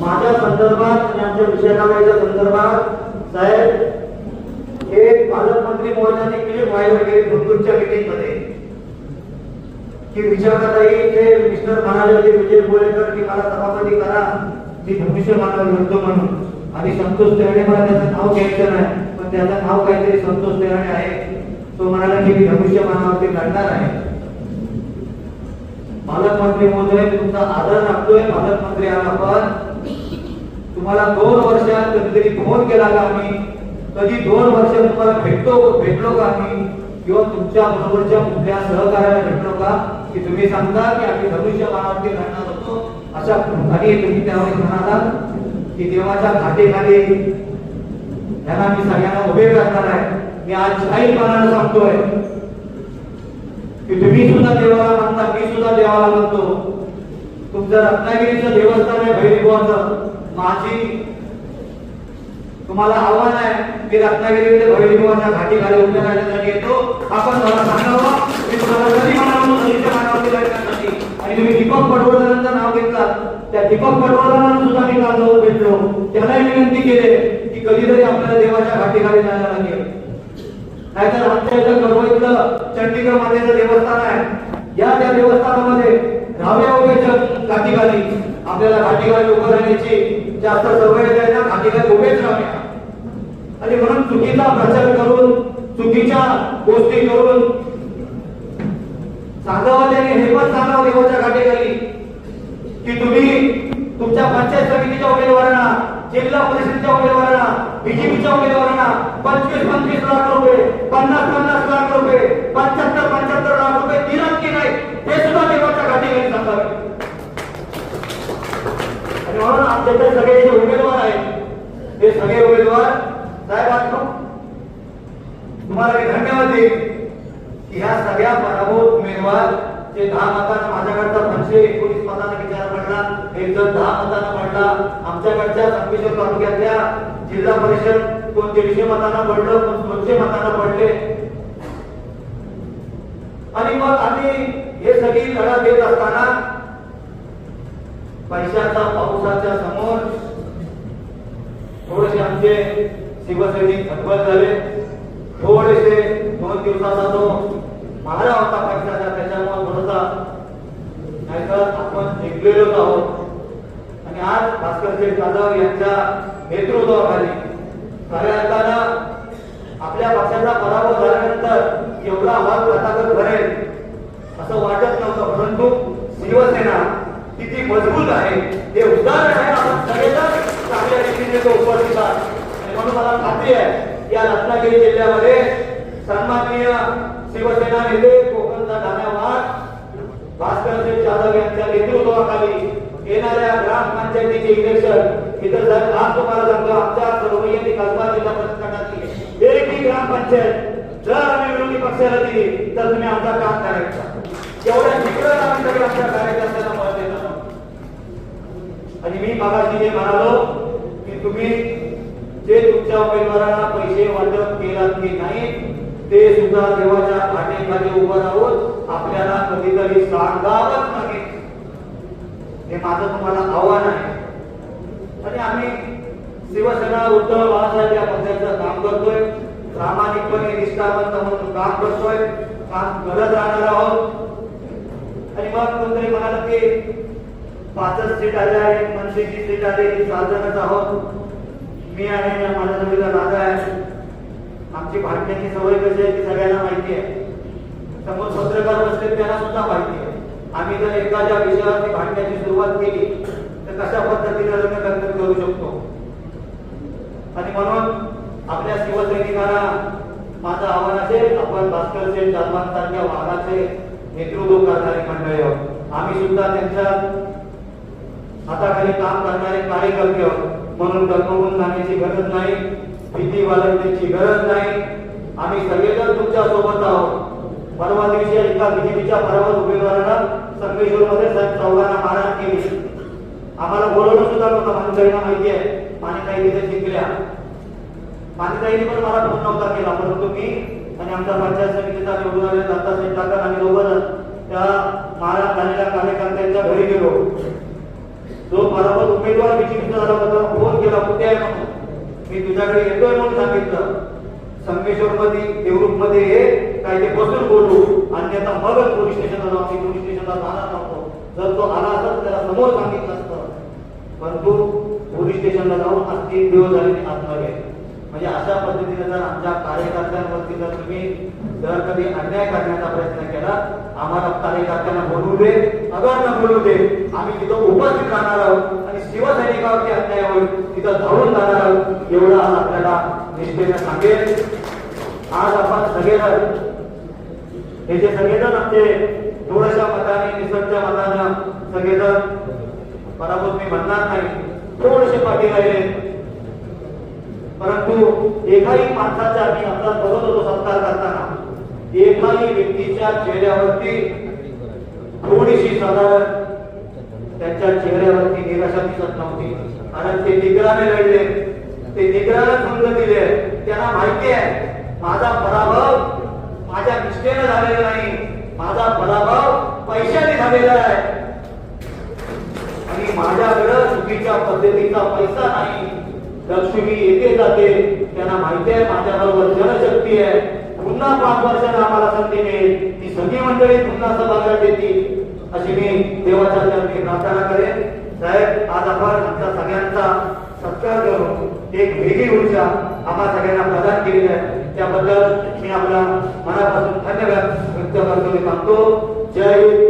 माझ्या संदर्भात आणि आमच्या विषयाच्या संदर्भात साहेब हे पालकमंत्री महोदयांनी क्लिप व्हायला केली गुंतूरच्या मिटिंगमध्ये की विचारताई ते मिस्टर म्हणाले होते विजय बोलेकर की मला सभापती करा मी भविष्य मला म्हणतो म्हणून. आणि संतोष तेरणे मला त्याचं नाव घ्यायचं नाही पण त्याचं नाव काहीतरी संतोष तेरणे आहे. तो म्हणाला की मी भविष्य मानावरती लढणार आहे. पालकमंत्री महोदय तुमचा आदर राखतोय पालकमंत्री आला पण तुम्हाला दोन वर्षात कधीतरी फोन केला का आम्ही कधी दोन वर्ष तुम्हाला भेटतो भेटलो का आम्ही किंवा तुमच्या बरोबरच्या कुठल्या सहकार्याला भेटलो का? की तुम्ही सांगता की आम्ही भविष्य बाणावरती लढणार होतो. अशा आणि तुम्ही त्यावेळेस म्हणाला की देवाच्या घाटेखाली त्यांना मी सगळ्यांना उभे करणार आहे. मी आज जाहीरपणाने सांगतोय. की तुम्ही सुद्धा देवाला मानता मी सुद्धा देवाला मानतो. तुमचं रत्नागिरीचं देवस्थान आहे भैरवाचं माझी तुम्हाला आव्हान आहे मी रत्नागिरीमध्ये भैरवाच्या घाटी खाली उभ्या राहण्यासाठी येतो. आपण मला सांगावं मी तुम्हाला कधी म्हणावं आणि तुम्ही दीपक पडवळकरांचं नाव घेतलं त्या दीपक पडवळकरांना सुद्धा मी काल जाऊन भेटलो. त्यालाही विनंती केली की कधीतरी आपल्याला देवाच्या घाटी खाली जायला लागेल. नाहीतर आमच्या इथं करवईतलं चंडीगड मातेचं देवस्थान आहे. या त्या देवस्थानामध्ये राव्या उभ्याच्या घाटीखाली आपल्याला घाटीखाली उभं राहण्याची जास्त सवय द्यायला ना उभेच राहूया. आणि म्हणून चुकीचा प्रचार करून चुकीच्या गोष्टी करून सांगावं त्याने हे पण सांगावं देवाच्या घाटीखाली की तुम्ही तुमच्या पंचायत समितीच्या उमेदवारांना जिल्हा परिषदेच्या उमेदवारांना बीजेपीच्या उमेदवारांना पंचवीस पंचवीस लाख रुपये पन्नास पन्नास लाख सगळे जे उमेदवार आहेत. हे सगळे उमेदवार साहेब आज तुम्हाला मी धन्यवाद देईल की ह्या सगळ्या पराभूत उमेदवार जे दहा मतांना माझ्याकडचा पंचशे एकोणीस मतांना विचार पडला एक जण दहा मतांना पडला आमच्याकडच्या संकेश्वर तालुक्यातल्या जिल्हा परिषद कोण दीडशे मतांना पडलं कोण दोनशे मतांना पडले? आणि मग आम्ही हे सगळी लढा देत असताना पैशाचा पावसाच्या आमचे शिवसैनिक हतबल झाले. थोडेसे दोन दिवसाचा तो मारा होता पक्षाचा त्याच्यामुळे थोडासा नाहीतर आपण जिंकलेलोच आहोत. आणि आज भास्करशेठ जाधव यांच्या नेतृत्वाखाली खऱ्या अर्थानं आपल्या पक्षाचा पराभव झाल्यानंतर एवढा हात प्रतापत भरेल असं वाटत नव्हतं. परंतु शिवसेना किती मजबूत आहे हे उदाहरण आहे आपण सगळेजण चांगल्या रीतीने तो उपस्थितात आणि म्हणून मला खात्री आहे या रत्नागिरी जिल्ह्यामध्ये सन्माननीय शिवसेना नेते कोकणचा ठाण्यावाड भास्करसिंग जाधव यांच्या नेतृत्वाखाली येणाऱ्या ग्रामपंचायतीचे इलेक्शन इथं जर आज तुम्हाला सांगतो आमच्या सर्वयनी कसबा जिल्हा परिषदाची एकही ग्रामपंचायत जर आम्ही विरोधी पक्षाला दिली तर तुम्ही आमचा काम करायचा. एवढ्या जिकडं आम्ही सगळे आमच्या कार्यकर्त्यांना आणि मी मागाशी जे म्हणालो की तुम्ही जे तुमच्या उमेदवारांना पैसे वाटप केलात की नाही ते सुद्धा देवाच्या घाटेखाली उभं राहून आपल्याला कधीतरी सांगावंच लागेल. हे माझं तुम्हाला आव्हान आहे. आणि आम्ही शिवसेना उद्धव बाळासाहेब या पक्षाचं काम करतोय प्रामाणिकपणे निष्ठावंत म्हणून काम करतोय काम करत राहणार आहोत. आणि मग कोणतरी म्हणाल की पाचच सीट आल्या आहेत मनसेची सीट आली सात जणच आहोत मी आहे ना माझ्या जोडीला दादा आहे. आमची भांडण्याची सवय कशी आहे ती सगळ्यांना माहिती आहे. समोर पत्रकार बसले त्यांना सुद्धा माहिती आहे. आम्ही जर एखाद्या विषयावरती भांडण्याची सुरुवात केली तर कशा पद्धतीने रंगकर्तन करू शकतो? आणि म्हणून आपल्या शिवसैनिकांना माझं आव्हान असेल आपण भास्कर सेठ जाधवांसारख्या वाहनाचे नेतृत्व करणारे मंडळी आहोत. आम्ही सुद्धा त्यांच्या हाताखाली काम करणारे कार्यकर्ते म्हणून डगमगून जाण्याची गरज नाही भीती बाळगण्याची गरज नाही. आम्ही सगळेजण तुमच्यासोबत आहोत. परवा दिवशी एका बीजेपीच्या पराभूत उमेदवाराला संगमेश्वर मध्ये चौघांना मारहाण केली. आम्हाला बोलवलं सुद्धा नव्हतं माणसाईना माहिती आहे. माणिताई तिथे जिंकल्या माणिताईने पण मला फोन नव्हता केला परंतु मी आणि आमचा पंचायत समितीचा निवडून आलेला दत्ता सेठ टाकर आम्ही दोघं त्या मारहाण झालेल्या कार्यकर्त्यांच्या घरी गेलो. जो पराभूत उमेदवार विचित्र झाला होता फोन केला कुठे आहे म्हणून? मी तुझ्याकडे येतोय म्हणून सांगितलं. संगमेश्वर मध्ये देवरूपमध्ये काय ते बसून बोलू. अन्यथा मगच पोलीस स्टेशनला जाऊन पोलीस स्टेशनला जाणार नव्हतो. जर तो आला असता त्याला समोर सांगितलं असतं. परंतु पोलीस स्टेशनला जाऊन आज तीन दिवस झाले ते आत्महत्या म्हणजे अशा पद्धतीने जर आमच्या कार्यकर्त्यांवरती जर तुम्ही जर कधी अन्याय करण्याचा प्रयत्न केला आम्हाला कार्यकर्त्यांना बोलू दे अगर न बोलू दे आम्ही तिथं उपस्थित राहणार आहोत आणि शिवसैनिकावरती अन्याय होईल तिथं धावून जाणार आहोत एवढं आज आपल्याला निष्ठेने सांगेल. आज आपण सगळेजण हे जे सगळेजण आमचे थोड्याशा मताने निसर्गच्या मतानं सगळेजण पराभूत मी म्हणणार नाही थोडेसे पाठी राहिले परंतु एकाही माणसाचा मी आपला बघत होतो सत्कार करताना एकाही व्यक्तीच्या चेहऱ्यावरती थोडीशी साधारण त्यांच्या चेहऱ्यावरती निराशा दिसत नव्हती. कारण ते निग्राने लढले ते निग्राने संघ दिले. त्यांना माहिती आहे माझा पराभव माझ्या निष्ठेने झालेला नाही. माझा पराभव पैशाने झालेला आहे. आणि माझ्याकडं चुकीच्या पद्धतीचा पैसा नाही. लक्ष्मी येते जाते. त्यांना माहिती आहे माझ्या बरोबर जनशक्ती आहे. पुन्हा पाच वर्षांना आम्हाला संधी मिळेल. ती सगळी मंडळी पुन्हा सभागृहात येतील. अशी मी देवाच्या चरणी प्रार्थना करेन. साहेब आज आपण आमच्या सगळ्यांचा सत्कार करून एक वेगळी ऊर्जा आम्हा सगळ्यांना प्रदान केली आहे त्याबद्दल मी आपला मनापासून धन्यवाद व्यक्त करतो मी सांगतो. जय